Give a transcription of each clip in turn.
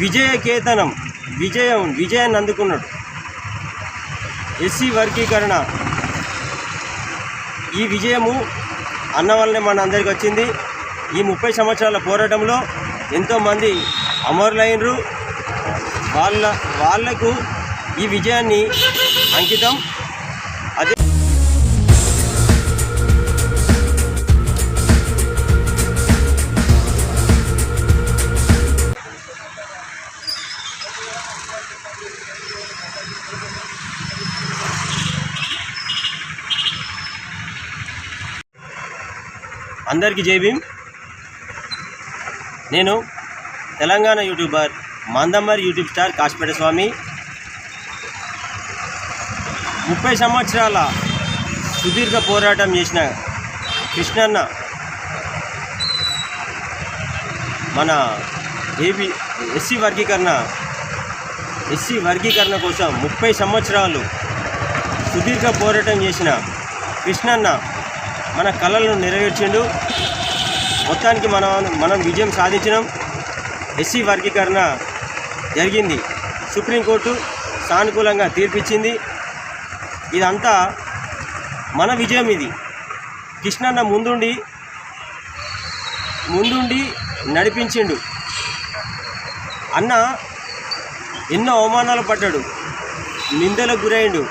విజయకేతనం విజయం విజయాన్ని అందుకున్నాడు. ఎస్సీ వర్గీకరణ. ఈ విజయము అన్న వల్లనే మన అందరికి వచ్చింది. ఈ ముప్పై సంవత్సరాల పోరాటంలో ఎంతోమంది అమరులైనరు. వాళ్ళ వాళ్ళకు ఈ విజయాన్ని అంకితం అందరికీ జై భీమ్. నేను Telangana YouTuber Mandamarri YouTube star Kasipet Swamy. ముప్పై సంవత్సరాల సుదీర్ఘ పోరాటం చేసిన కృష్ణన్న మన ఏబి ఎస్సీ వర్గీకరణ ఎస్సీ వర్గీకరణ కోసం ముప్పై సంవత్సరాలు సుదీర్ఘ పోరాటం చేసిన కృష్ణన్న మన కళలను నెరవేర్చిండు. మొత్తానికి మనం మనం విజయం సాధించినాం. ఎస్సీ వర్గీకరణ జరిగింది. సుప్రీంకోర్టు సానుకూలంగా తీర్పిచ్చింది. ఇదంతా మన విజయం ఇది. కృష్ణన్న ముందుండి ముందుండి నడిపించిండు. అన్న ఎన్నో అవమానాలు పడ్డాడు. నిందలకు గురైండు.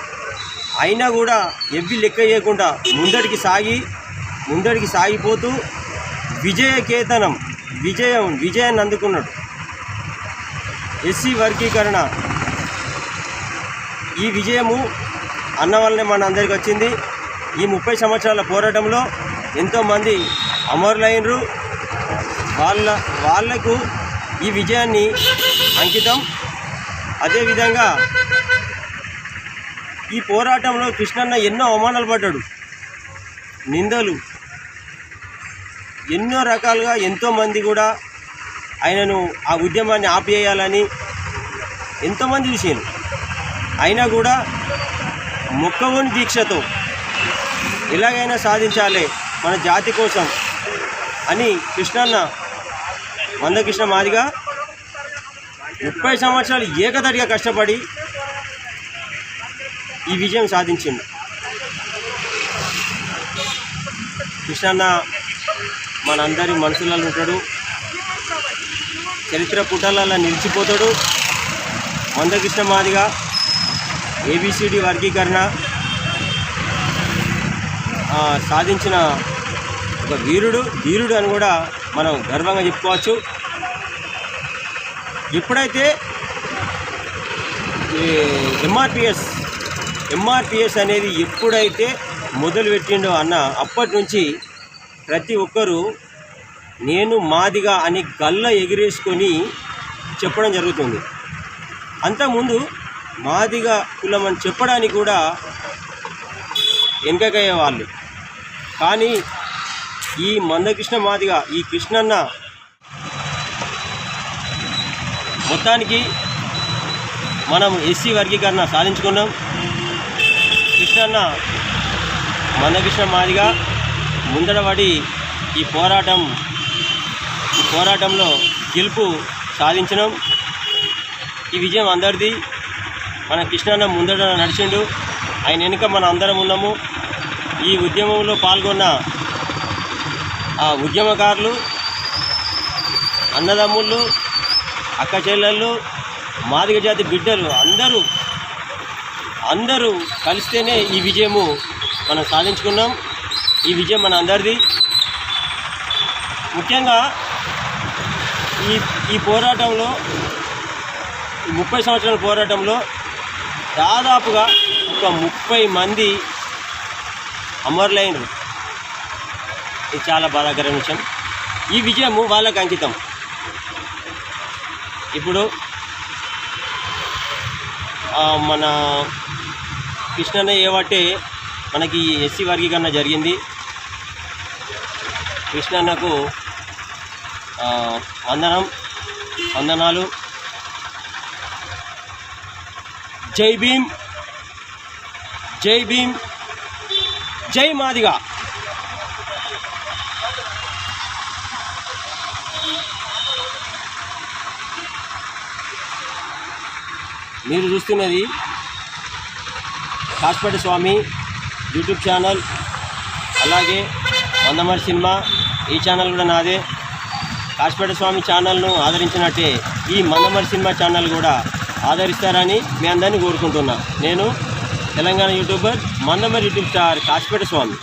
అయినా కూడా ఎవ్వి లెక్క చేయకుండా ముందడికి సాగి ముందడికి సాగిపోతూ విజయకేతనం విజయం విజయాన్ని అందుకున్నాడు. ఎస్సీ వర్గీకరణ. ఈ విజయము అన్న వల్లనే మన అందరికి వచ్చింది. ఈ ముప్పై సంవత్సరాల పోరాటంలో ఎంతోమంది అమరులైనరు. వాళ్ళ వాళ్ళకు ఈ విజయాన్ని అంకితం అదేవిధంగా ఈ పోరాటంలో కృష్ణన్న ఎన్నో అవమానాలు పడ్డాడు. నిందలు. ఎన్నో రకాలుగా ఎంతోమంది కూడా ఆయనను ఆ ఉద్యమాన్ని ఆపేయాలని ఎంతోమంది చూసాను అయినా కూడా మొక్కవోని దీక్షతో ఎలాగైనా సాధించాలి మన జాతి కోసం అని కృష్ణన్న మందకృష్ణ మాదిగా ముప్పై సంవత్సరాలు ఏకదడిగా కష్టపడి ఈ విజయం సాధించిండు కృష్ణన్న మనందరి మనసులలో ఉంటాడు. చరిత్ర పుటలలో నిలిచిపోతాడు. మందకృష్ణ మాదిగా ఏబిసిడి వర్గీకరణ సాధించిన ఒక వీరుడు ధీరుడు అని కూడా మనం గర్వంగా చెప్పుకోవచ్చు. ఇప్పుడైతే ఎంఆర్పిఎస్ ఎంఆర్పిఎస్ అనేది ఎప్పుడైతే మొదలుపెట్టిండో అన్న అప్పటి నుంచి ప్రతి ఒక్కరూ నేను మాదిగా అని గల్ల ఎగిరేసుకొని చెప్పడం జరుగుతుంది. అంతకుముందు మాదిగా కులం అని చెప్పడానికి కూడా వెనకకయ్యే వాళ్ళు. కానీ ఈ మందకృష్ణ మాదిగా ఈ కృష్ణన్న మొత్తానికి మనం ఎస్సీ వర్గీకరణ సాధించుకున్నాం. కృష్ణన్న మందకృష్ణ మాదిగా ముందడబడి ఈ పోరాటం ఈ పోరాటంలో గెలుపు సాధించినాం. ఈ విజయం అందరిది. మన కృష్ణన్న ముందట నడిచిండు. ఆయన వెనుక మన అందరం ఉన్నాము. ఈ ఉద్యమంలో పాల్గొన్న ఆ ఉద్యమకారులు అన్నదమ్ముళ్ళు అక్క చెల్లెళ్ళు మాదిగ జాతి బిడ్డలు అందరూ అందరూ కలిస్తేనే ఈ విజయము మనం సాధించుకున్నాం. ఈ విజయం మన అందరిది. ముఖ్యంగా ఈ ఈ పోరాటంలో ఈ ముప్పై సంవత్సరాల పోరాటంలో దాదాపుగా ఒక ముప్పై మంది అమరులైనరు. ఇది చాలా బాధాకరమైన విషయం. ఈ విజయము వాళ్ళకు అంకితం. ఇప్పుడు మన కృష్ణన్న ఏవట్టే మనకి ఎస్సీ వర్గీకరణ జరిగింది. కృష్ణన్నకు వందనం వందనాలు. జై భీమ్ జై భీమ్ జై మాదిగా. మీరు చూస్తున్నది కాస్పేట స్వామి యూట్యూబ్ ఛానల్ అలాగే వందమర్ సినిమా ఈ ఛానల్ కూడా నాదే. కాస్పేట స్వామి ఛానల్ను ఆదరించినట్టే ఈ మందమరి సినిమా ఛానల్ కూడా ఆదరిస్తారని మీ అందరినీ కోరుకుంటున్నా. నేను Telangana YouTuber Mandamarri YouTube star Kasipet Swamy.